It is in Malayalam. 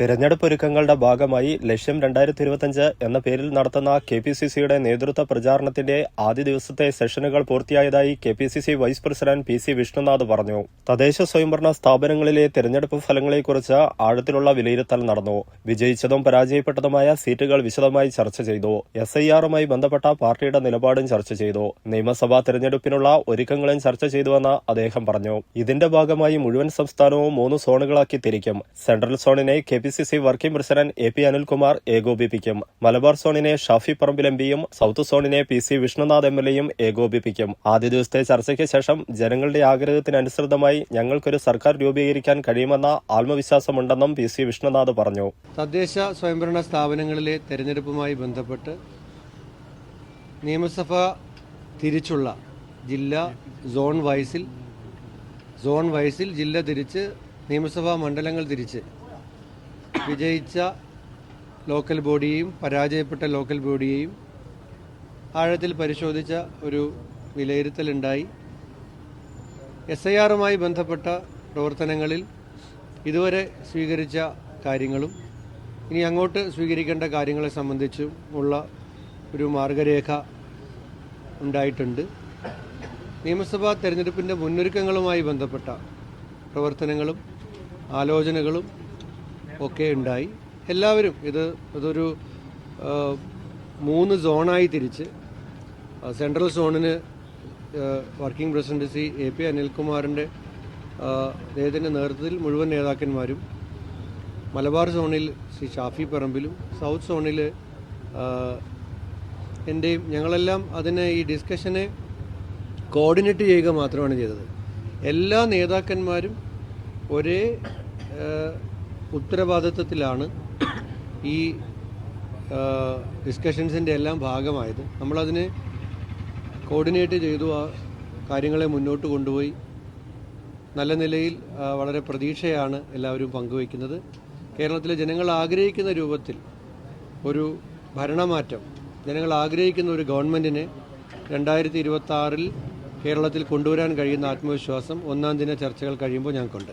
തിരഞ്ഞെടുപ്പ് ഒരുക്കങ്ങളുടെ ഭാഗമായി ലക്ഷ്യം രണ്ടായിരത്തി ഇരുപത്തിയഞ്ച് എന്ന പേരിൽ നടത്തുന്ന കെ പി സി സിയുടെ നേതൃത്വ പ്രചാരണത്തിന്റെ ആദ്യ ദിവസത്തെ സെഷനുകൾ പൂർത്തിയായതായി K P C C vice president P C Vishnunath പറഞ്ഞു. തദ്ദേശ സ്വയംഭരണ സ്ഥാപനങ്ങളിലെ തിരഞ്ഞെടുപ്പ് ഫലങ്ങളെക്കുറിച്ച് ആഴത്തിലുള്ള വിലയിരുത്തൽ നടന്നു. വിജയിച്ചതും പരാജയപ്പെട്ടതുമായ സീറ്റുകൾ വിശദമായി ചർച്ച ചെയ്തു. എസ് ഐ ആറുമായി ബന്ധപ്പെട്ട പാർട്ടിയുടെ നിലപാടും ചർച്ച ചെയ്തു. നിയമസഭാ തെരഞ്ഞെടുപ്പിനുള്ള ഒരുക്കങ്ങളും ചർച്ച ചെയ്തുവെന്ന് അദ്ദേഹം പറഞ്ഞു. ഇതിന്റെ ഭാഗമായി മുഴുവൻ സംസ്ഥാനവും മൂന്ന് സോണുകളാക്കി തിരിക്കും. Central സോണിനെ K P C C working president A P Anilkumar ഏകോപിപ്പിക്കും Malabar സോണിനെ ഷാഫി പറമ്പിൽ എം പിയും south സോണിനെ P C Vishnunath M L എയും ഏകോപിപ്പിക്കും ആദ്യ ദിവസത്തെ ചർച്ചയ്ക്ക് ശേഷം ജനങ്ങളുടെ ആഗ്രഹത്തിനനുസൃതമായി ഞങ്ങൾക്കൊരു സർക്കാർ രൂപീകരിക്കാൻ കഴിയുമെന്ന ആത്മവിശ്വാസമുണ്ടെന്നും പി സി വിഷ്ണുനാഥ് പറഞ്ഞു. തദ്ദേശ സ്വയംഭരണ സ്ഥാപനങ്ങളിലെ തെരഞ്ഞെടുപ്പുമായി ബന്ധപ്പെട്ട് നിയമസഭ തിരിച്ചുള്ള ജില്ലാ സോൺ വൈസിൽ സോൺ വൈസിൽ ജില്ല തിരിച്ച് നിയമസഭാ മണ്ഡലങ്ങൾ തിരിച്ച് വിജയിച്ച ലോക്കൽ ബോഡിയെയും പരാജയപ്പെട്ട ലോക്കൽ ബോഡിയെയും ആഴത്തിൽ പരിശോധിച്ച ഒരു വിലയിരുത്തലുണ്ടായി. എസ് ഐ ആറുമായി ബന്ധപ്പെട്ട പ്രവർത്തനങ്ങളിൽ ഇതുവരെ സ്വീകരിച്ച കാര്യങ്ങളും ഇനി അങ്ങോട്ട് സ്വീകരിക്കേണ്ട കാര്യങ്ങളെ സംബന്ധിച്ചും ഉള്ള ഒരു മാർഗരേഖ ഉണ്ടായിട്ടുണ്ട്. നിയമസഭാ തെരഞ്ഞെടുപ്പിന്റെ മുന്നൊരുക്കങ്ങളുമായി ബന്ധപ്പെട്ട പ്രവർത്തനങ്ങളും ആലോചനകളും ഒക്കെ ഉണ്ടായി. എല്ലാവരും ഇത് ഇതൊരു മൂന്ന് സോണായി തിരിച്ച്. Central സോണിന് working president C A P അനിൽകുമാറിന്റെ അദ്ദേഹത്തിന്റെ നേതൃത്വത്തിൽ മുഴുവൻ നേതാക്കന്മാരും മലബാർ സോണിൽ ശ്രീ ഷാഫി പറമ്പിലും സൗത്ത് സോണിൽ എന്റെയും ഞങ്ങളെല്ലാം അതിനെ ഈ ഡിസ്കഷനെ കോർഡിനേറ്റ് ചെയ്യുക മാത്രമാണ് ചെയ്തത്. എല്ലാ നേതാക്കന്മാരും ഒരേ ഉത്തരവാദിത്വത്തിലാണ് ഈ ഡിസ്കഷൻസിന്റെ എല്ലാം ഭാഗമായത്. നമ്മളതിനെ കോർഡിനേറ്റ് ചെയ്തു ആ കാര്യങ്ങളെ മുന്നോട്ട് കൊണ്ടുപോയി. നല്ല നിലയിൽ വളരെ പ്രതീക്ഷയാണ് എല്ലാവരും പങ്കുവയ്ക്കുന്നത്. കേരളത്തിലെ ജനങ്ങൾ ആഗ്രഹിക്കുന്ന രൂപത്തിൽ ഒരു ഭരണമാറ്റം ജനങ്ങൾ ആഗ്രഹിക്കുന്ന ഒരു ഗവൺമെന്റിനെ രണ്ടായിരത്തി ഇരുപത്തി കേരളത്തിൽ കൊണ്ടുവരാൻ കഴിയുന്ന ആത്മവിശ്വാസം ഒന്നാം ദിന ചർച്ചകൾ കഴിയുമ്പോൾ ഞങ്ങൾക്കുണ്ട്.